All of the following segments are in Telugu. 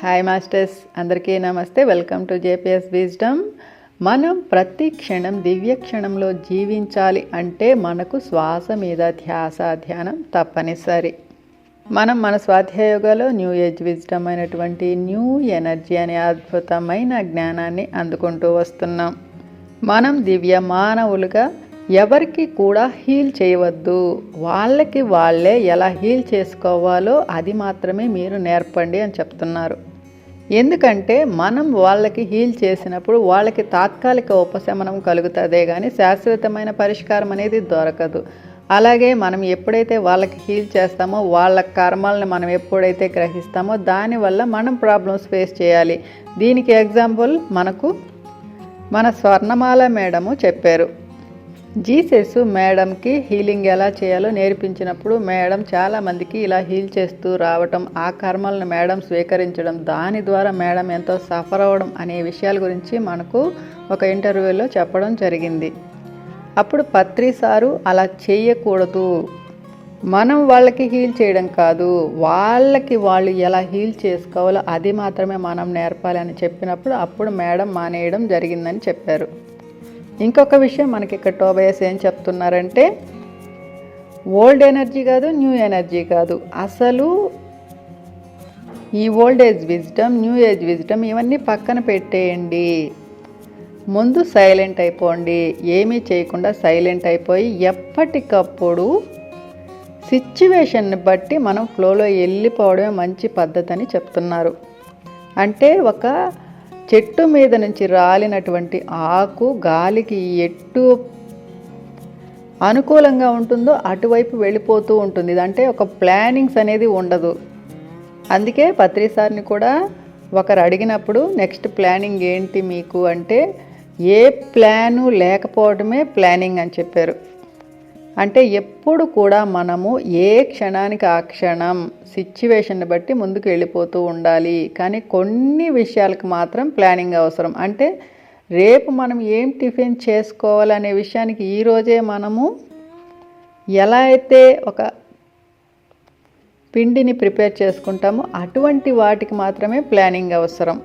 హాయ్ మాస్టర్స్ అందరికీ నమస్తే. వెల్కమ్ టు జేపీఎస్ విజ్డమ్ మనం ప్రతి క్షణం దివ్య క్షణంలో జీవించాలి అంటే మనకు శ్వాస మీద ధ్యాస ధ్యానం తప్పనిసరి. మనం మన స్వాధ్యాయోగాలో న్యూ ఏజ్ విజ్డమ్ అయినటువంటి న్యూ ఎనర్జీ అనే అద్భుతమైన జ్ఞానాన్ని అందుకుంటూ వస్తున్నాం. మనం దివ్య మానవులుగా ఎవరికి కూడా హీల్ చేయవద్దు. వాళ్ళకి వాళ్ళే ఎలా హీల్ చేసుకోవాలో అది మాత్రమే మీరు నేర్పండి అని చెప్తున్నారు. ఎందుకంటే మనం వాళ్ళకి హీల్ చేసినప్పుడు వాళ్ళకి తాత్కాలిక ఉపశమనం కలుగుతుందే కానీ శాశ్వతమైన పరిష్కారం అనేది దొరకదు. అలాగే మనం ఎప్పుడైతే వాళ్ళకి హీల్ చేస్తామో వాళ్ళ కర్మల్ని మనం ఎప్పుడైతే గ్రహిస్తామో దానివల్ల మనం ప్రాబ్లమ్స్ ఫేస్ చేయాలి. దీనికి ఎగ్జాంపుల్ మనకు మన స్వర్ణమాల మేడము చెప్పారు. జీసస్ మేడంకి హీలింగ్ ఎలా చేయాలో నేర్పించినప్పుడు మేడం చాలామందికి ఇలా హీల్ చేస్తూ రావటం ఆ కర్మలను మేడం స్వీకరించడం దాని ద్వారా మేడం ఎంతో సఫర్ అవ్వడం అనే విషయాల గురించి మనకు ఒక ఇంటర్వ్యూలో చెప్పడం జరిగింది. అప్పుడు పత్రి సారు అలా చేయకూడదు మనం వాళ్ళకి హీల్ చేయడం కాదు. వాళ్ళకి వాళ్ళు ఎలా హీల్ చేసుకోవాలో అది మాత్రమే మనం నేర్పాలి అని చెప్పినప్పుడు అప్పుడు మేడం మానేయడం జరిగిందని చెప్పారు. ఇంకొక విషయం మనకి ఇక్కడ టోబయస్ ఏం చెప్తున్నారంటే ఓల్డ్ ఎనర్జీ కాదు న్యూ ఎనర్జీ కాదు. అసలు ఈ old age wisdom new age wisdom ఇవన్నీ పక్కన పెట్టేయండి. ముందు సైలెంట్ అయిపోండి. ఏమీ చేయకుండా సైలెంట్ అయిపోయి ఎప్పటికప్పుడు సిచ్యువేషన్ని బట్టి మనం ఫ్లోలో వెళ్ళిపోవడమే మంచి పద్ధతి అని చెప్తున్నారు. అంటే ఒక చెట్టు మీద నుంచి రాలినటువంటి ఆకు గాలికి ఎట్టు అనుకూలంగా ఉంటుందో అటువైపు వెళ్ళిపోతూ ఉంటుంది. అంటే ఒక ప్లానింగ్స్ అనేది ఉండదు. అందుకే పత్రిసార్ని కూడా ఒకరు అడిగినప్పుడు నెక్స్ట్ ప్లానింగ్ ఏంటి మీకు అంటే ఏ ప్లాను లేకపోవడమే ప్లానింగ్ అని చెప్పారు. అంటే ఎప్పుడు కూడా మనము ఏ క్షణానికి ఆ క్షణం సిచ్యువేషన్ బట్టి ముందుకు వెళ్ళిపోతూ ఉండాలి. కానీ కొన్ని విషయాలకు మాత్రం ప్లానింగ్ అవసరం. అంటే రేపు మనం ఏం టిఫిన్ చేసుకోవాలనే విషయానికి ఈరోజే మనము ఎలా అయితే ఒక పిండిని ప్రిపేర్ చేసుకుంటామో అటువంటి వాటికి మాత్రమే ప్లానింగ్ అవసరం.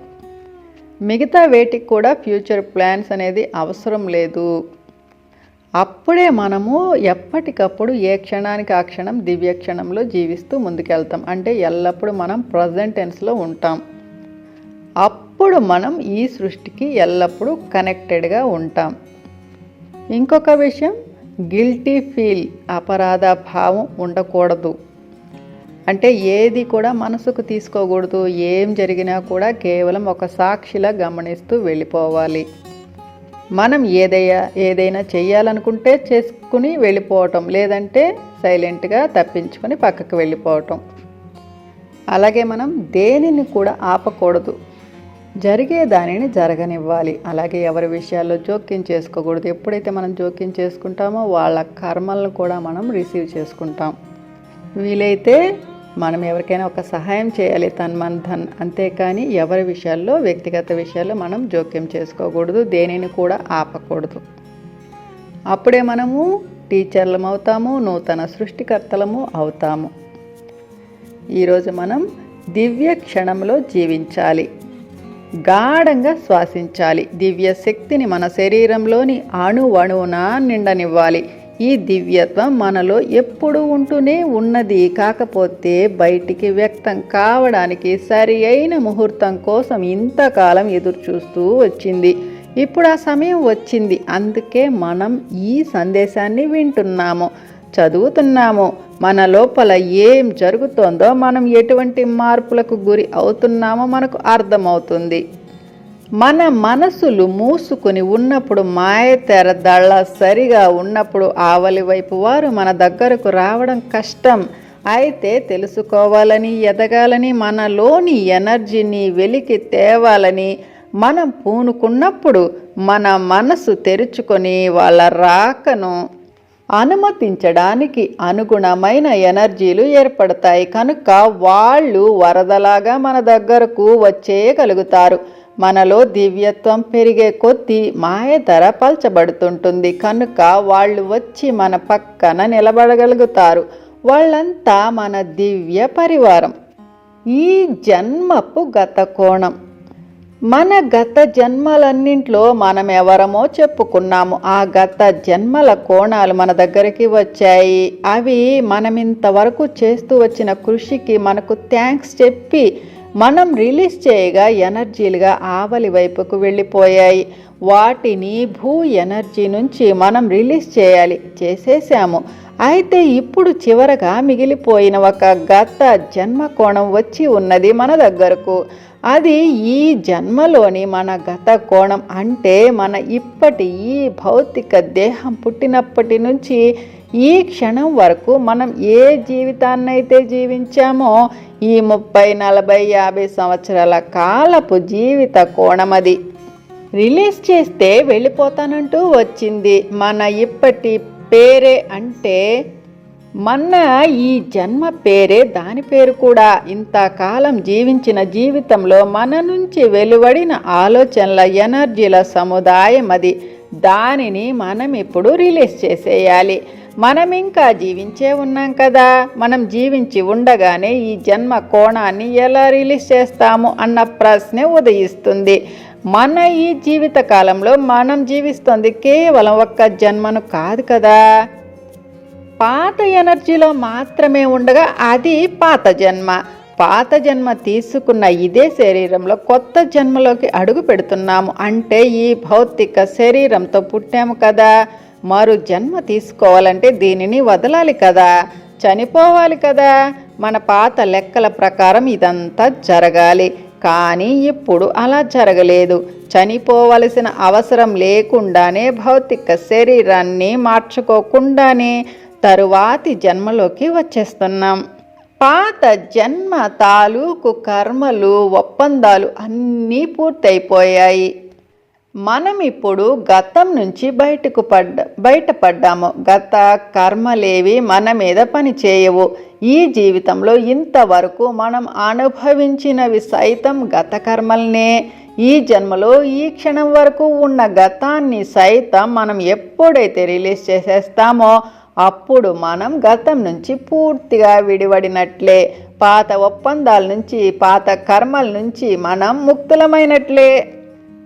మిగతా వేటికి కూడా ఫ్యూచర్ ప్లాన్స్ అనేది అవసరం లేదు. అప్పుడే మనము ఎప్పటికప్పుడు ఏ క్షణానికి ఆ క్షణం దివ్య క్షణంలో జీవిస్తూ ముందుకెళ్తాం. అంటే ఎల్లప్పుడూ మనం ప్రజెంట్ టెన్స్లో ఉంటాం. అప్పుడు మనం ఈ సృష్టికి ఎల్లప్పుడూ కనెక్టెడ్గా ఉంటాం. ఇంకొక విషయం గిల్టీ ఫీల్ అపరాధ భావం ఉండకూడదు. అంటే ఏది కూడా మనసుకు తీసుకోకూడదు. ఏం జరిగినా కూడా కేవలం ఒక సాక్షిలా గమనిస్తూ వెళ్ళిపోవాలి. మనం ఏదైనా ఏదైనా చేయాలనుకుంటే చేసుకుని వెళ్ళిపోవటం లేదంటే సైలెంట్గా తప్పించుకొని పక్కకు వెళ్ళిపోవటం. అలాగే మనం దేనిని కూడా ఆపకూడదు. జరిగే దానిని జరగనివ్వాలి. అలాగే ఎవరి విషయాల్లో జోక్యం చేసుకోకూడదు. ఎప్పుడైతే మనం జోక్యం చేసుకుంటామో వాళ్ళ కర్మలను కూడా మనం రిసీవ్ చేసుకుంటాం. వీలైతే మనం ఎవరికైనా ఒక సహాయం చేయాలి తన్ మన ధన్ అంతేకాని ఎవరి విషయాల్లో వ్యక్తిగత విషయాల్లో మనం జోక్యం చేసుకోకూడదు దేనిని కూడా ఆపకూడదు. అప్పుడే మనము టీచర్లం అవుతాము నూతన సృష్టికర్తలము అవుతాము. ఈరోజు మనం దివ్య క్షణంలో జీవించాలి. గాఢంగా శ్వాసించాలి. దివ్య శక్తిని మన శరీరంలోని అణువణువున నిండనివ్వాలి. ఈ దివ్యత్వం మనలో ఎప్పుడు ఉంటూనే ఉన్నది. కాకపోతే బయటికి వ్యక్తం కావడానికి సరి అయిన ముహూర్తం కోసం ఇంతకాలం ఎదురు చూస్తూ వచ్చింది. ఇప్పుడు ఆ సమయం వచ్చింది. అందుకే మనం ఈ సందేశాన్ని వింటున్నాము చదువుతున్నాము. మన లోపల ఏం జరుగుతోందో మనం ఎటువంటి మార్పులకు గురి అవుతున్నామో మనకు అర్థమవుతుంది. మన మనసులు మూసుకొని ఉన్నప్పుడు మాయతెర దళ సరిగా ఉన్నప్పుడు ఆవలి వైపు వారు మన దగ్గరకు రావడం కష్టం. అయితే తెలుసుకోవాలని ఎదగాలని మనలోని ఎనర్జీని వెలికి తేవాలని మనం పూనుకున్నప్పుడు మన మనసు తెరుచుకొని వాళ్ళ రాకను అనుమతించడానికి అనుగుణమైన ఎనర్జీలు ఏర్పడతాయి. కనుక వాళ్ళు వరదలాగా మన దగ్గరకు వచ్చేయగలుగుతారు. మనలో దివ్యత్వం పెరిగే కొద్దీ మాయ ధర పల్చబడుతుంటుంది. కనుక వాళ్ళు వచ్చి మన పక్కన నిలబడగలుగుతారు. వాళ్ళంతా మన దివ్య పరివారం. ఈ జన్మపు గత కోణం. మన గత జన్మలన్నింట్లో మనం ఎవరమో చెప్పుకున్నాము. ఆ గత జన్మల కోణాలు మన దగ్గరికి వచ్చాయి. అవి మనం ఇంతవరకు చేస్తూ వచ్చిన కృషికి మనకు థ్యాంక్స్ చెప్పి మనం రిలీజ్ చేయగా ఎనర్జీలుగా ఆవలి వైపుకు వెళ్ళిపోయాయి. వాటిని భూ ఎనర్జీ నుంచి మనం రిలీజ్ చేయాలి చేసేసాము. అయితే ఇప్పుడు చివరగా మిగిలిపోయిన ఒక గత జన్మ కోణం వచ్చి ఉన్నది మన దగ్గరకు. అది ఈ జన్మలోని మన గత కోణం అంటే మన ఇప్పటి ఈ భౌతిక దేహం పుట్టినప్పటి నుంచి ఈ క్షణం వరకు మనం ఏ జీవితాన్నైతే జీవించామో ఈ ముప్పై నలభై యాభై సంవత్సరాల కాలపు జీవిత కోణం అది రిలీజ్ చేస్తే వెళ్ళిపోతానంటూ వచ్చింది. మన ఇప్పటి పేరే అంటే మన ఈ జన్మ పేరే దాని పేరు కూడా. ఇంతకాలం జీవించిన జీవితంలో మన నుంచి వెలువడిన ఆలోచనల ఎనర్జీల సముదాయం అది దానిని మనం ఇప్పుడు రిలీజ్ చేసేయాలి. మనం ఇంకా జీవించే ఉన్నాం కదా. మనం జీవించి ఉండగానే ఈ జన్మ కోణాన్ని ఎలా రిలీజ్ చేస్తాము అన్న ప్రశ్నే ఉదయిస్తుంది. మన ఈ జీవిత కాలంలో మనం జీవిస్తుంది కేవలం ఒక్క జన్మను కాదు కదా. పాత ఎనర్జీలో మాత్రమే ఉండగా అది పాత జన్మ. పాత జన్మ తీసుకున్న ఇదే శరీరంలో కొత్త జన్మలోకి అడుగు పెడుతున్నాము. అంటే ఈ భౌతిక శరీరంతో పుట్టాము కదా. మరో జన్మ తీసుకోవాలంటే దీనిని వదలాలి కదా. చనిపోవాలి కదా. మన పాత లెక్కల ప్రకారం ఇదంతా జరగాలి. కానీ ఇప్పుడు అలా జరగలేదు. చనిపోవలసిన అవసరం లేకుండానే భౌతిక శరీరాన్ని మార్చుకోకుండానే తరువాతి జన్మలోకి వచ్చేస్తున్నాం. పాత జన్మ తాలూకు కర్మలు ఒప్పందాలు అన్నీ పూర్తయిపోయాయి. మనం ఇప్పుడు గతం నుంచి బయటకు పడ్డ బయటపడ్డాము. గత కర్మలేవి మన మీద పని చేయవు. ఈ జీవితంలో ఇంతవరకు మనం అనుభవించినవి సైతం గత కర్మల్నే. ఈ జన్మలో ఈ క్షణం వరకు ఉన్న గతాన్ని సైతం మనం ఎప్పుడైతే రిలీజ్ చేసేస్తామో అప్పుడు మనం గతం నుంచి పూర్తిగా విడివడినట్లే. పాత ఒప్పందాల నుంచి పాత కర్మల నుంచి మనం ముక్తులమైనట్లే.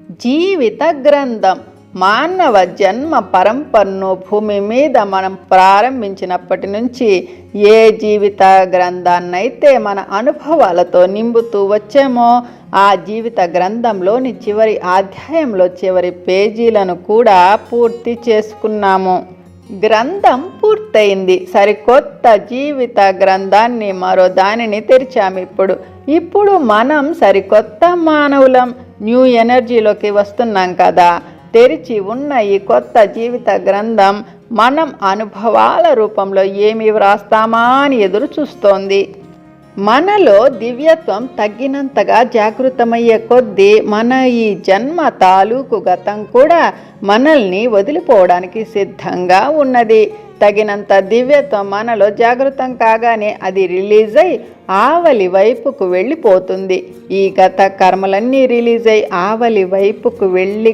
జీవిత గ్రంథం. మానవ జన్మ పరంపరను భూమి మీద మనం ప్రారంభించినప్పటి నుంచి ఏ జీవిత గ్రంథాన్నైతే మన అనుభవాలతో నింపుతూ వచ్చామో ఆ జీవిత గ్రంథంలోని చివరి అధ్యాయంలో చివరి పేజీలను కూడా పూర్తి చేసుకున్నాము. గ్రంథం పూర్తయింది. సరికొత్త జీవిత గ్రంథాన్ని మరో దానిని తెరిచాము ఇప్పుడు. ఇప్పుడు మనం సరికొత్త మానవులం. న్యూ ఎనర్జీలోకి వస్తున్నాం కదా. తెరిచి ఉన్న ఈ కొత్త జీవిత గ్రంథం మనం అనుభవాల రూపంలో ఏమి వ్రాస్తామా అని ఎదురు చూస్తోంది. మనలో దివ్యత్వం తగ్గినంతగా జాగృతమయ్యే కొద్దీ మన ఈ జన్మ తాలూకు గతం కూడా మనల్ని వదిలిపోవడానికి సిద్ధంగా ఉన్నది. తగినంత దివ్యత్వం మనలో జాగృతం కాగానే అది రిలీజ్ అయి ఆవలి వైపుకు వెళ్ళిపోతుంది. ఈ గత కర్మలన్నీ రిలీజ్ అయి ఆవలి వైపుకు వెళ్ళి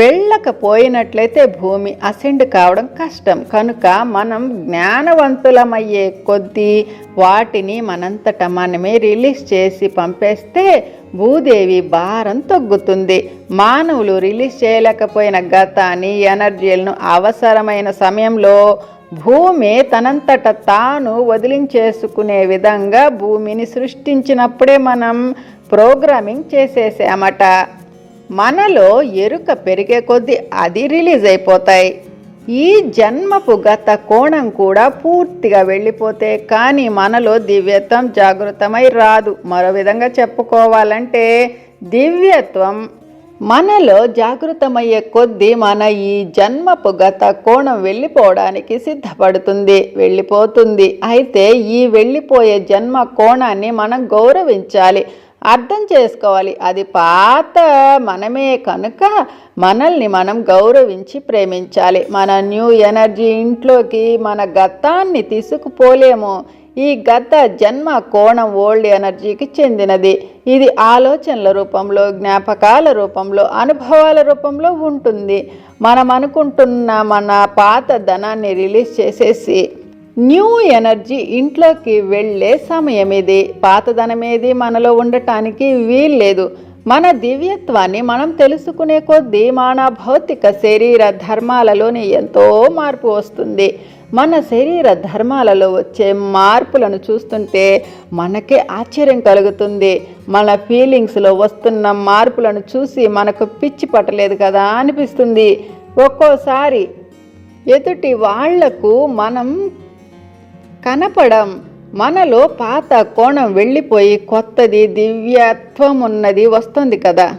వెళ్ళకపోయినట్లయితే భూమి అసెండ్ కావడం కష్టం. కనుక మనం జ్ఞానవంతులమయ్యే కొద్దీ వాటిని మనంతట మనమే రిలీజ్ చేసి పంపేస్తే భూదేవి భారం తగ్గుతుంది మానవులు రిలీజ్ చేయలేకపోయిన గతాన్ని ఎనర్జీలను అవసరమైన సమయంలో భూమి తనంతట తాను వదిలించేసుకునే విధంగా భూమిని సృష్టించినప్పుడే మనం ప్రోగ్రామింగ్ చేసేసామట. మనలో ఎరుక పెరిగే కొద్దీ అది రిలీజ్ అయిపోతాయి. ఈ జన్మపు గత కోణం కూడా పూర్తిగా వెళ్ళిపోతే కానీ మనలో దివ్యత్వం జాగృతమై రాదు. మరో విధంగా చెప్పుకోవాలంటే దివ్యత్వం మనలో జాగృతమయ్యే కొద్దీ మన ఈ జన్మపు గత కోణం వెళ్ళిపోవడానికి సిద్ధపడుతుంది వెళ్ళిపోతుంది. అయితే ఈ వెళ్ళిపోయే జన్మ కోణాన్ని మనం గౌరవించాలి. అర్థం చేసుకోవాలి. అది పాత మనమే కనుక మనల్ని మనం గౌరవించి ప్రేమించాలి. మన న్యూ ఎనర్జీ ఇంట్లోకి మన గతాన్ని తీసుకుపోలేము. ఈ గత జన్మ కోణం ఓల్డ్ ఎనర్జీకి చెందినది. ఇది ఆలోచనల రూపంలో జ్ఞాపకాల రూపంలో అనుభవాల రూపంలో ఉంటుంది. మనం అనుకుంటున్న మన పాత ధనాన్ని రిలీజ్ చేసేసి న్యూ ఎనర్జీ ఇంట్లోకి వెళ్ళే సమయం ఇది పాతదనం ఏది మనలో ఉండటానికి వీల్లేదు. మన దివ్యత్వాన్ని మనం తెలుసుకునే కొద్దీ మన భౌతిక శరీర ధర్మాలలోని ఎంతో మార్పు వస్తుంది. మన శరీర ధర్మాలలో వచ్చే మార్పులను చూస్తుంటే మనకే ఆశ్చర్యం కలుగుతుంది. మన ఫీలింగ్స్లో వస్తున్న మార్పులను చూసి మనకు పిచ్చి పట్టలేదు కదా అనిపిస్తుంది. ఒక్కోసారి ఎదుటి వాళ్ళకు మనం కనపడం. మనలో పాత కోణం వెళ్ళిపోయి కొత్తది దివ్యత్వం ఉన్నది వస్తుంది కదా.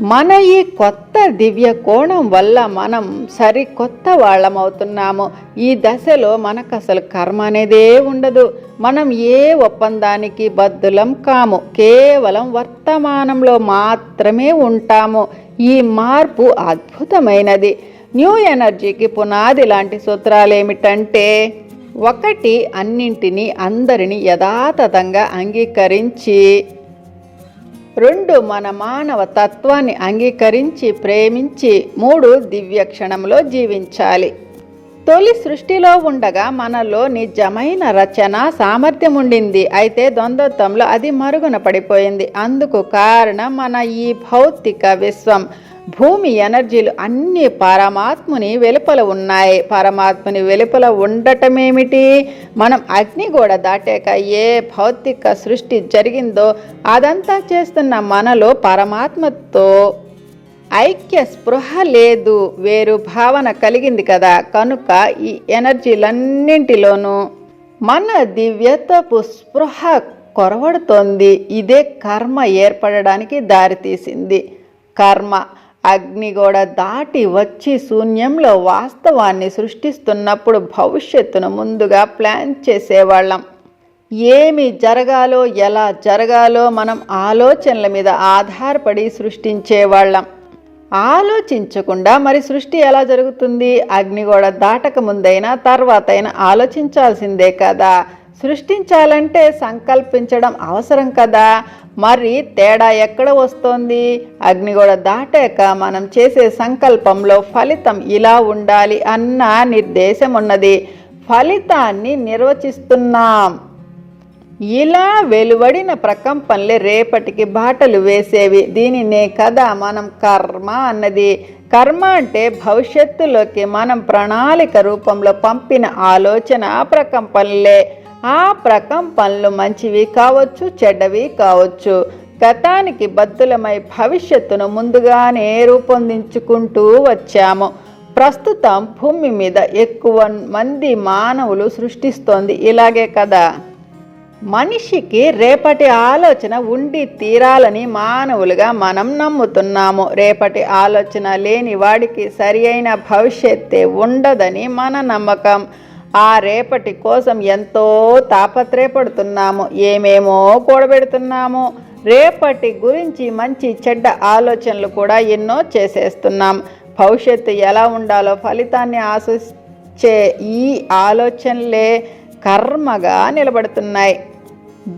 మన ఈ కొత్త దివ్య కోణం వల్ల మనం సరికొత్త వాళ్ళం అవుతున్నాము ఈ దశలో మనకు అసలు కర్మ అనేదే ఉండదు. మనం ఏ ఒప్పందానికి బద్దులం కాము. కేవలం వర్తమానంలో మాత్రమే ఉంటాము. ఈ మార్పు అద్భుతమైనది. న్యూ ఎనర్జీకి పునాది లాంటి సూత్రాలు ఏమిటంటే ఒకటి అన్నింటినీ అందరినీ యథాతథంగా అంగీకరించి రెండు మన మానవ తత్వాన్ని అంగీకరించి ప్రేమించి మూడు దివ్య క్షణంలో జీవించాలి. తొలి సృష్టిలో ఉండగా మనలో నిజమైన రచన సామర్థ్యం ఉండింది. అయితే ద్వంద్వత్వంలో అది మరుగున పడిపోయింది. అందుకు కారణం మన ఈ భౌతిక విశ్వం. భూమి ఎనర్జీలు అన్ని పరమాత్ముని వెలుపల ఉన్నాయి. పరమాత్ముని వెలుపల ఉండటమేమిటి? మనం అగ్ని కూడా దాటాక ఏ భౌతిక సృష్టి జరిగిందో అదంతా చేస్తున్న మనలో పరమాత్మతో ఐక్య స్పృహ లేదు. వేరు భావన కలిగింది కదా. కనుక ఈ ఎనర్జీలన్నింటిలోనూ మన దివ్యతపు స్పృహ కొరవడుతోంది. ఇదే కర్మ ఏర్పడడానికి దారితీసింది. కర్మ అగ్నిగోడ దాటి వచ్చి శూన్యంలో వాస్తవాన్ని సృష్టిస్తున్నప్పుడు భవిష్యత్తును ముందుగా ప్లాన్ చేసేవాళ్ళం. ఏమి జరగాలో ఎలా జరగాలో మనం ఆలోచనల మీద ఆధారపడి సృష్టించేవాళ్ళం. ఆలోచించకుండా మరి సృష్టి ఎలా జరుగుతుంది? అగ్నిగోడ దాటక ముందైనా తర్వాతైనా ఆలోచించాల్సిందే కదా. సృష్టించాలంటే సంకల్పించడం అవసరం కదా. మరి తేడా ఎక్కడ వస్తోంది? అగ్నిగోడ దాటాక మనం చేసే సంకల్పంలో ఫలితం ఇలా ఉండాలి అన్న నిర్దేశం ఉన్నది ఫలితాన్ని నిర్వచిస్తున్నాం. ఇలా వెలువడిన ప్రకంపనలే రేపటికి బాటలు వేసేవి. దీనినే కదా మనం కర్మ అన్నది. కర్మ అంటే భవిష్యత్తులోకి మనం ప్రణాళిక రూపంలో పంపిన ఆలోచన ప్రకంపనలే. ఆ ప్రకంపనలు మంచివి కావచ్చు చెడ్డవి కావచ్చు. గతానికి బద్దులమై భవిష్యత్తును ముందుగానే రూపొందించుకుంటూ వచ్చాము. ప్రస్తుతం భూమి మీద ఎక్కువ మంది మానవులు సృష్టిస్తోంది ఇలాగే కదా. మనిషికి రేపటి ఆలోచన ఉండి తీరాలని మానవులుగా మనం నమ్ముతున్నాము. రేపటి ఆలోచన లేని వాడికి సరి అయిన భవిష్యత్తే ఉండదని మన నమ్మకం. ఆ రేపటి కోసం ఎంతో తాపత్రయపడుతున్నాము ఏమేమో కూడబెడుతున్నాము. రేపటి గురించి మంచి చెడ్డ ఆలోచనలు కూడా ఎన్నో చేసేస్తున్నాం. భవిష్యత్తు ఎలా ఉండాలో ఫలితాన్ని ఆశించే ఈ ఆలోచనలే కర్మగా నిలబడుతున్నాయి.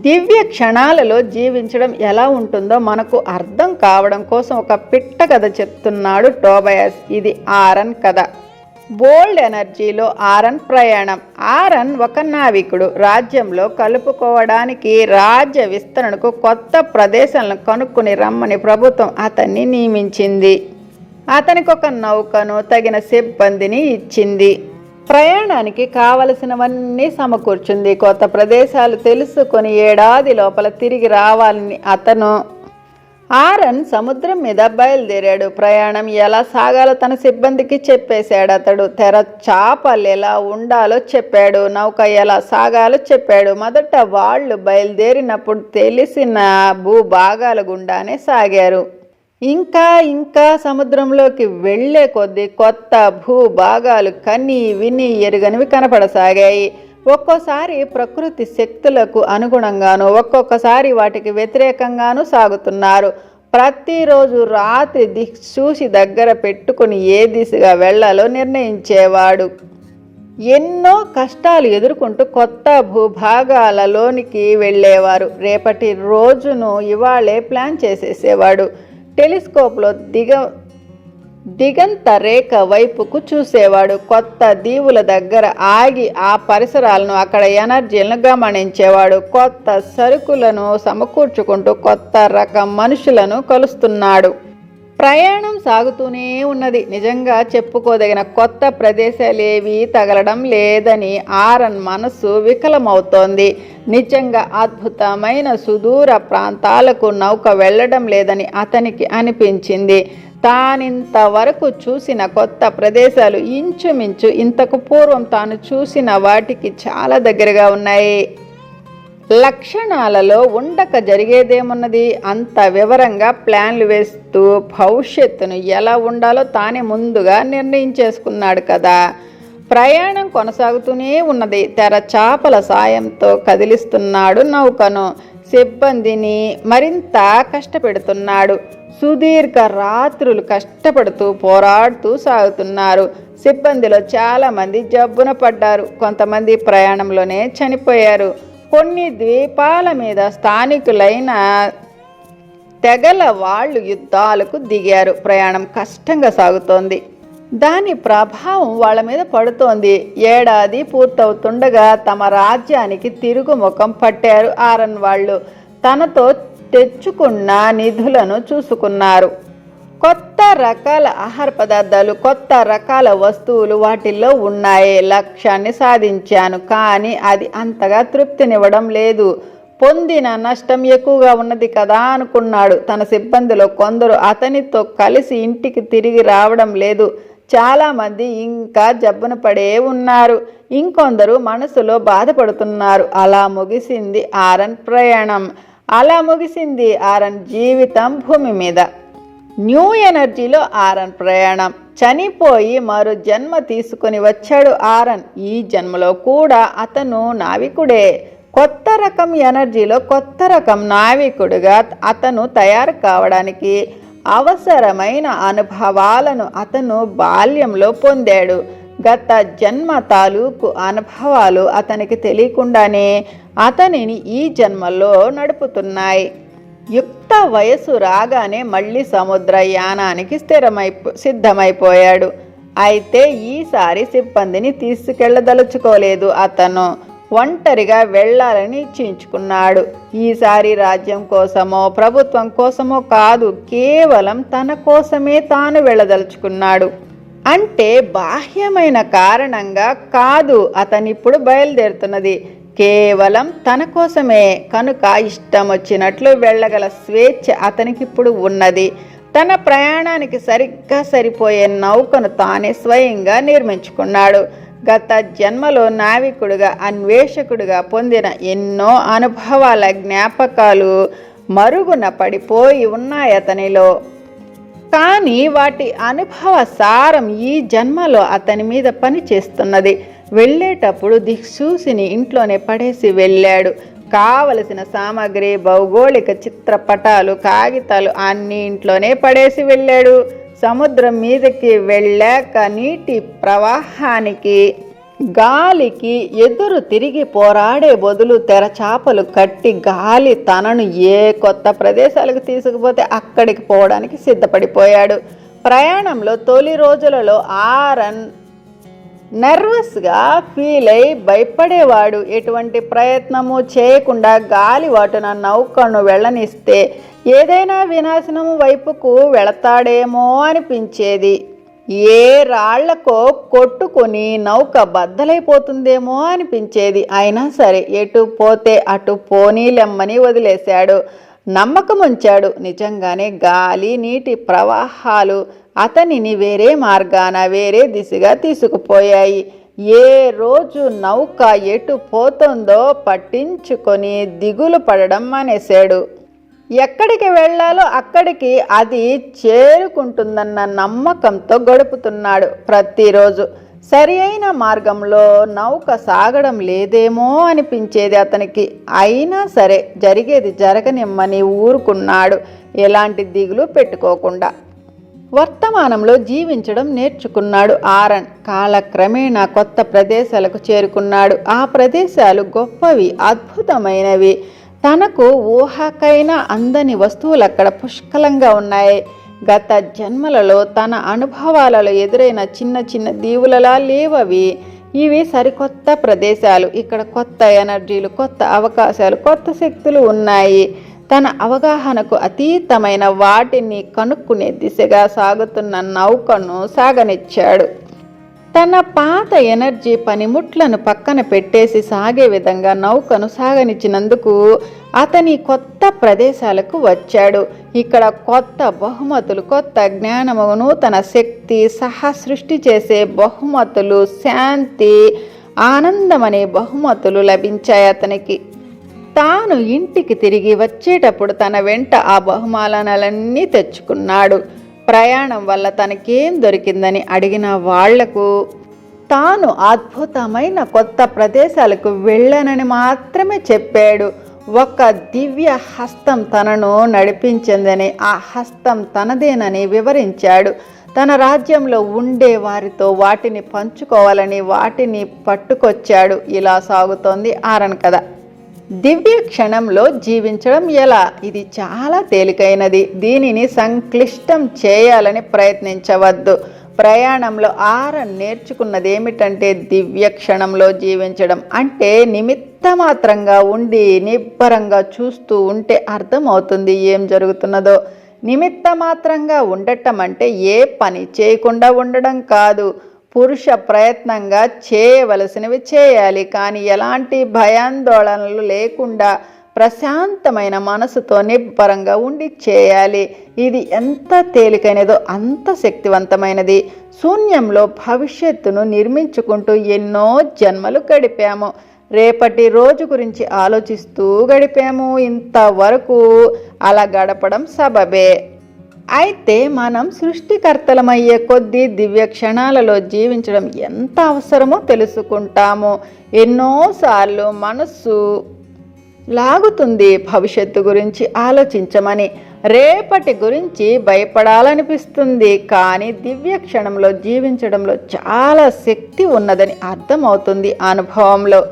దివ్య క్షణాలలో జీవించడం ఎలా ఉంటుందో మనకు అర్థం కావడం కోసం ఒక పిట్ట కథ చెప్తున్నాడు టోబయాస్. ఇది ఆరన్ కథ. బోల్డ్ ఎనర్జీలో ఆరన్ ప్రయాణం. ఆరన్ ఒక నావికుడు. రాజ్యంలో కలుపుకోవడానికి రాజ్య విస్తరణకు కొత్త ప్రదేశాలను కనుక్కుని రమ్మని ప్రభుత్వం అతన్ని నియమించింది. అతనికి ఒక నౌకను తగిన సిబ్బందిని ఇచ్చింది. ప్రయాణానికి కావలసినవన్నీ సమకూర్చుంది. కొత్త ప్రదేశాలు తెలుసుకొని ఏడాది లోపల తిరిగి రావాలని అతను ఆరన్ సముద్రం మీద బయలుదేరాడు. ప్రయాణం ఎలా సాగాలో తన సిబ్బందికి చెప్పేశాడు అతడు. తెర చాపలు ఎలా ఉండాలో చెప్పాడు. నౌక ఎలా సాగాలో చెప్పాడు. మొదట వాళ్ళు బయలుదేరినప్పుడు తెలిసిన భూభాగాల గుండానే సాగారు. ఇంకా ఇంకా సముద్రంలోకి వెళ్ళే కొద్దీ కొత్త భూభాగాలు కన్నీ విని ఎరుగనివి కనపడసాగాయి. ఒక్కోసారి ప్రకృతి శక్తులకు అనుగుణంగాను ఒక్కొక్కసారి వాటికి వ్యతిరేకంగాను సాగుతున్నారు. ప్రతిరోజు రాత్రి దిక్సూసి చూసి దగ్గర పెట్టుకుని ఏ దిశగా వెళ్ళాలో నిర్ణయించేవాడు. ఎన్నో కష్టాలు ఎదుర్కొంటూ కొత్త భూభాగాలలోనికి వెళ్ళేవారు. రేపటి రోజును ఇవాళే ప్లాన్ చేసేసేవాడు. టెలిస్కోప్లో దిగ దిగంత రేఖ వైపుకు చూసేవాడు. కొత్త దీవుల దగ్గర ఆగి ఆ పరిసరాలను అక్కడ ఎనర్జీలను గమనించేవాడు. కొత్త సరుకులను సమకూర్చుకుంటూ కొత్త రకం మనుషులను కలుస్తున్నాడు. ప్రయాణం సాగుతూనే ఉన్నది. నిజంగా చెప్పుకోదగిన కొత్త ప్రదేశాలేవి తగలడం లేదని ఆరన్ మనసు వికలమవుతోంది. నిజంగా అద్భుతమైన సుదూర ప్రాంతాలకు నౌక వెళ్ళడం లేదని అతనికి అనిపించింది. తానింతవరకు చూసిన కొత్త ప్రదేశాలు ఇంచుమించు ఇంతకు పూర్వం తాను చూసిన వాటికి చాలా దగ్గరగా ఉన్నాయి. లక్షణాలలో ఉండక జరిగేదేమున్నది? అంత వివరంగా ప్లాన్లు వేస్తూ భవిష్యత్తును ఎలా ఉండాలో తానే ముందుగా నిర్ణయించేసుకున్నాడు కదా. ప్రయాణం కొనసాగుతూనే ఉన్నది. తెర చాపల సాయంతో కదిలిస్తున్నాడు నౌకను. సిబ్బందిని మరింత కష్టపెడుతున్నాడు. సుదీర్ఘ రాత్రులు కష్టపడుతూ పోరాడుతూ సాగుతున్నారు. సిబ్బందిలో చాలామంది జబ్బున పడ్డారు. కొంతమంది ప్రయాణంలోనే చనిపోయారు. కొన్ని ద్వీపాల మీద స్థానికులైన తెగల వాళ్ళు యుద్ధాలకు దిగారు. ప్రయాణం కష్టంగా సాగుతోంది. దాని ప్రభావం వాళ్ళ మీద పడుతోంది. ఏడాది పూర్తవుతుండగా తమ రాజ్యానికి తిరుగుముఖం పట్టారు ఆరన్ వాళ్ళు. తనతో తెచ్చుకున్న నిధులను చూసుకున్నారు. కొత్త రకాల ఆహార పదార్థాలు కొత్త రకాల వస్తువులు వాటిల్లో ఉన్నాయి. లక్ష్యాన్ని సాధించాను కానీ అది అంతగా తృప్తినివ్వడం లేదు. పొందిన నష్టం ఎక్కువగా ఉన్నది కదా అనుకున్నాడు. తన సిబ్బందిలో కొందరు అతనితో కలిసి ఇంటికి తిరిగి రావడం లేదు. చాలామంది ఇంకా జబ్బున పడే ఉన్నారు. ఇంకొందరు మనసులో బాధపడుతున్నారు. అలా ముగిసింది ఆరన్ ప్రయాణం. అలా ముగిసింది ఆరన్ జీవితం భూమి మీద. న్యూ ఎనర్జీలో ఆరన్ ప్రయాణం. చనిపోయి మరో జన్మ తీసుకొని వచ్చాడు ఆరన్ ఈ జన్మలో కూడా అతను నావికుడే. కొత్త రకం ఎనర్జీలో కొత్త రకం నావికుడిగా అతను తయారు కావడానికి అవసరమైన అనుభవాలను అతను బాల్యంలో పొందాడు. గత జన్మ తాలూకు అనుభవాలు అతనికి తెలియకుండానే అతనిని ఈ జన్మలో నడుపుతున్నాయి. యుక్త వయసు రాగానే మళ్ళీ సముద్రయానానికి స్థిరమై సిద్ధమైపోయాడు. అయితే ఈసారి సిబ్బందిని తీసుకెళ్ళదలుచుకోలేదు అతను. ఒంటరిగా వెళ్ళాలని ఇచ్చించుకున్నాడు ఈసారి రాజ్యం కోసమో ప్రభుత్వం కోసమో కాదు కేవలం తన కోసమే తాను వెళ్ళదలుచుకున్నాడు. అంటే బాహ్యమైన కారణంగా కాదు అతనిప్పుడు బయలుదేరుతున్నది. కేవలం తన కోసమే కనుక ఇష్టం వచ్చినట్లు వెళ్ళగల స్వేచ్ఛ అతనికి ఇప్పుడు ఉన్నది. తన ప్రయాణానికి సరిగ్గా సరిపోయే నౌకను తానే స్వయంగా నిర్మించుకున్నాడు. గత జన్మలో నావికుడుగా అన్వేషకుడుగా పొందిన ఎన్నో అనుభవాల జ్ఞాపకాలు మరుగున పడిపోయి ఉన్నాయి అతనిలో. కానీ వాటి అనుభవ సారం ఈ జన్మలో అతని మీద పని చేస్తున్నది వెళ్ళేటప్పుడు దిక్సూసిని ఇంట్లోనే పడేసి వెళ్ళాడు. కావలసిన సామాగ్రి భౌగోళిక చిత్రపటాలు కాగితాలు అన్ని ఇంట్లోనే పడేసి వెళ్ళాడు. సముద్రం మీదకి వెళ్ళాక నీటి ప్రవాహానికి గాలికి ఎదురు తిరిగి పోరాడే బదులు తెరచాపలు కట్టి గాలి తనను ఏ కొత్త ప్రదేశాలకు తీసుకుపోతే అక్కడికి పోవడానికి సిద్ధపడిపోయాడు. ప్రయాణంలో తొలి రోజులలో ఆరన్ నర్వస్గా ఫీల్ అయి భయపడేవాడు ఎటువంటి ప్రయత్నము చేయకుండా గాలి వాటున నౌకను వెళ్ళనిస్తే ఏదైనా వినాశనం వైపుకు వెళతాడేమో అనిపించేది. ఏ రాళ్ళకో కొట్టుకొని నౌక బద్దలైపోతుందేమో అనిపించేది. అయినా సరే ఎటు పోతే అటు పోనీలెమ్మని వదిలేశాడు. నమ్మకం ఉంచాడు నిజంగానే గాలి నీటి ప్రవాహాలు అతనిని వేరే మార్గాన వేరే దిశగా తీసుకుపోయాయి. ఏ రోజు నౌక ఎటు పోతుందో పట్టించుకొని దిగులు పడడం మానేశాడు. ఎక్కడికి వెళ్ళాలో అక్కడికి అది చేరుకుంటుందన్న నమ్మకంతో గడుపుతున్నాడు ప్రతిరోజు. సరి అయిన మార్గంలో నౌక సాగడం లేదేమో అనిపించేది అతనికి. అయినా సరే జరిగేది జరగనిమ్మని ఊరుకున్నాడు. ఎలాంటి దిగులు పెట్టుకోకుండా. వర్తమానంలో జీవించడం నేర్చుకున్నాడు ఆరన్. కాలక్రమేణా కొత్త ప్రదేశాలకు చేరుకున్నాడు. ఆ ప్రదేశాలు గొప్పవి అద్భుతమైనవి. తనకు ఊహకైనా అందని వస్తువులు అక్కడ పుష్కలంగా ఉన్నాయి. గత జన్మలలో తన అనుభవాలలో ఎదురైన చిన్న చిన్న దీవులలా లేవవి. ఇవి సరికొత్త ప్రదేశాలు. ఇక్కడ కొత్త ఎనర్జీలు కొత్త అవకాశాలు కొత్త శక్తులు ఉన్నాయి. తన అవగాహనకు అతీతమైన వాటిని కనుక్కునే దిశగా సాగుతున్న నౌకను సాగనిచ్చాడు. తన పాత ఎనర్జీ పనిముట్లను పక్కన పెట్టేసి సాగే విధంగా నౌకను సాగనిచ్చినందుకు అతని కొత్త ప్రదేశాలకు వచ్చాడు. ఇక్కడ కొత్త బహుమతులు కొత్త జ్ఞానము నూతన శక్తి సహా సృష్టి చేసే బహుమతులు శాంతి ఆనందమనే బహుమతులు లభించాయి అతనికి. తాను ఇంటికి తిరిగి వచ్చేటప్పుడు తన వెంట ఆ బహుమానాలన్నీ తెచ్చుకున్నాడు. ప్రయాణం వల్ల తనకేం దొరికిందని అడిగిన వాళ్ళకు తాను అద్భుతమైన కొత్త ప్రదేశాలకు వెళ్ళానని మాత్రమే చెప్పాడు. ఒక దివ్య హస్తం తనను నడిపించిందని ఆ హస్తం తనదేనని వివరించాడు. తన రాజ్యంలో ఉండే వారితో వాటిని పంచుకోవాలని వాటిని పట్టుకొచ్చాడు. ఇలా సాగుతోంది ఆరన్ కథ. దివ్య క్షణంలో జీవించడం ఎలా? ఇది చాలా తేలికైనది. దీనిని సంక్లిష్టం చేయాలని ప్రయత్నించవద్దు. ప్రయాణంలో ఆర నేర్చుకున్నది ఏమిటంటే దివ్య క్షణంలో జీవించడం. అంటే నిమిత్త మాత్రంగా ఉండి నిబ్బరంగా చూస్తూ ఉంటే అర్థమవుతుంది ఏం జరుగుతున్నదో. నిమిత్త మాత్రంగా ఉండటం అంటే ఏ పని చేయకుండా ఉండడం కాదు. పురుష ప్రయత్నంగా చేయవలసినవి చేయాలి. కానీ ఎలాంటి భయాందోళనలు లేకుండా ప్రశాంతమైన మనసుతో నిబ్బరంగా ఉండి చేయాలి. ఇది ఎంత తేలికైనదో అంత శక్తివంతమైనది. శూన్యంలో భవిష్యత్తును నిర్మించుకుంటూ ఎన్నో జన్మలు గడిపాము. రేపటి రోజు గురించి ఆలోచిస్తూ గడిపాము. ఇంతవరకు అలా గడపడం సబబే. అయితే మనం సృష్టికర్తలమయ్యే కొద్దీ దివ్య క్షణాలలో జీవించడం ఎంత అవసరమో తెలుసుకుంటాము. ఎన్నోసార్లు మనస్సు లాగుతుంది భవిష్యత్తు గురించి ఆలోచించమని రేపటి గురించి భయపడాలనిపిస్తుంది. కానీ దివ్య క్షణంలో జీవించడంలో చాలా శక్తి ఉన్నదని అర్థమవుతుంది అనుభవంలో.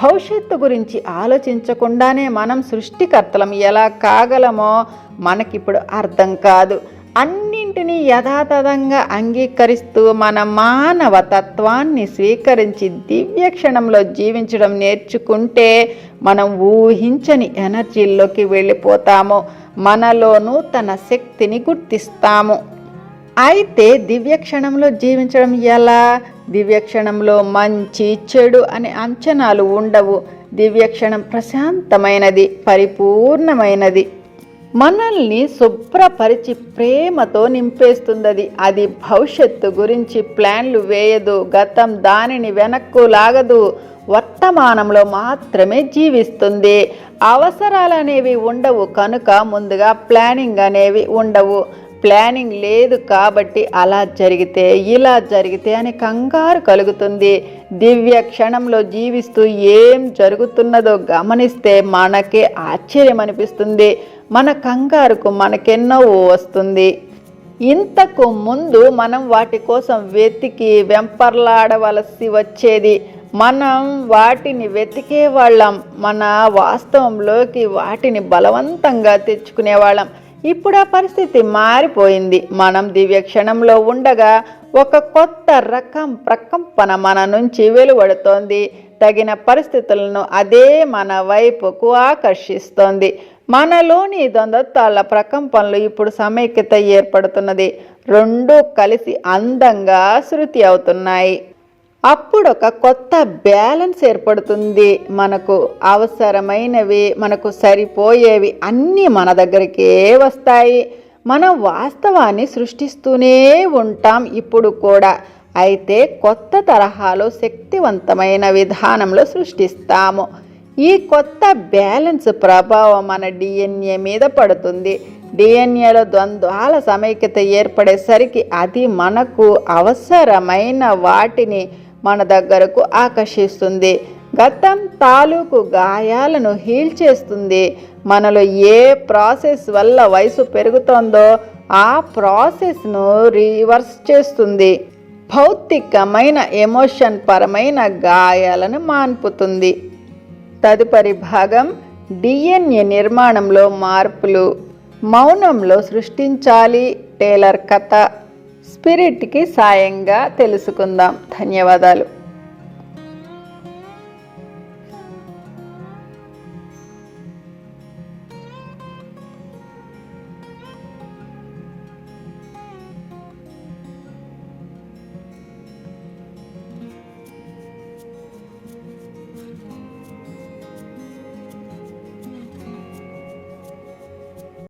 భవిష్యత్తు గురించి ఆలోచించకుండానే మనం సృష్టికర్తలం ఎలా కాగలమో మనకిప్పుడు అర్థం కాదు. అన్నింటినీ యథాతథంగా అంగీకరిస్తూ మన మానవ తత్వాన్ని స్వీకరించి దివ్య క్షణంలో జీవించడం నేర్చుకుంటే మనం ఊహించని ఎనర్జీల్లోకి వెళ్ళిపోతాము. మనలోనూ తన శక్తిని గుర్తిస్తాము. అయితే దివ్య క్షణంలో జీవించడం ఎలా? దివ్య క్షణంలో మంచి చెడు అనే అంచనాలు ఉండవు. దివ్య క్షణం ప్రశాంతమైనది పరిపూర్ణమైనది. మనల్ని శుభ్రపరిచి ప్రేమతో నింపేస్తుంది అది భవిష్యత్తు గురించి ప్లాన్లు వేయదు. గతం దానిని వెనక్కు లాగదు వర్తమానంలో మాత్రమే జీవిస్తుంది. అవసరాలు అనేవి ఉండవు కనుక ముందుగా ప్లానింగ్ అనేవి ఉండవు. ప్లానింగ్ లేదు కాబట్టి అలా జరిగితే ఇలా జరిగితే అని కంగారు కలుగుతుంది. దివ్య క్షణంలో జీవిస్తూ ఏం జరుగుతున్నదో గమనిస్తే మనకే ఆశ్చర్యం అనిపిస్తుంది. మన కంగారుకు మనకెన్నో వస్తుంది. ఇంతకు ముందు మనం వాటి కోసం వెతికి వెంపర్లాడవలసి వచ్చేది. మనం వాటిని వెతికే వాళ్ళం. మన వాస్తవంలోకి వాటిని బలవంతంగా తెచ్చుకునేవాళ్ళం. ఇప్పుడు ఆ పరిస్థితి మారిపోయింది. మనం దివ్య క్షణంలో ఉండగా ఒక కొత్త రకం ప్రకంపన మన నుంచి వెలువడుతోంది. తగిన పరిస్థితులను అదే మన వైపుకు ఆకర్షిస్తోంది. మనలోని ద్వంద్వత్వాల ప్రకంపనలు ఇప్పుడు సమైక్యత ఏర్పడుతున్నది. రెండూ కలిసి అందంగా శృతి అవుతున్నాయి. అప్పుడు ఒక కొత్త బ్యాలెన్స్ ఏర్పడుతుంది. మనకు అవసరమైనవి మనకు సరిపోయేవి అన్నీ మన దగ్గరికే వస్తాయి. మనం వాస్తవాన్ని సృష్టిస్తూనే ఉంటాం ఇప్పుడు కూడా. అయితే కొత్త తరహాలో శక్తివంతమైన విధానంలో సృష్టిస్తాము. ఈ కొత్త బ్యాలెన్స్ ప్రభావం మన డిఎన్ఏ మీద పడుతుంది. డిఎన్ఏలో ద్వంద్వాల సమైక్యత ఏర్పడేసరికి అది మనకు అవసరమైన వాటిని మన దగ్గరకు ఆకర్షిస్తుంది. గతం తాలూకు గాయాలను హీల్ చేస్తుంది మనలో ఏ ప్రాసెస్ వల్ల వయసు పెరుగుతోందో ఆ ప్రాసెస్ను రివర్స్ చేస్తుంది. భౌతికమైన ఎమోషన్ పరమైన గాయాలను మాన్పుతుంది. తదుపరి భాగం డిఎన్ఏ నిర్మాణంలో మార్పులు. మౌనంలో సృష్టించాలి టేలర్ కథ. స్పిరిట్కి సాయంగా తెలుసుకుందాం. ధన్యవాదాలు.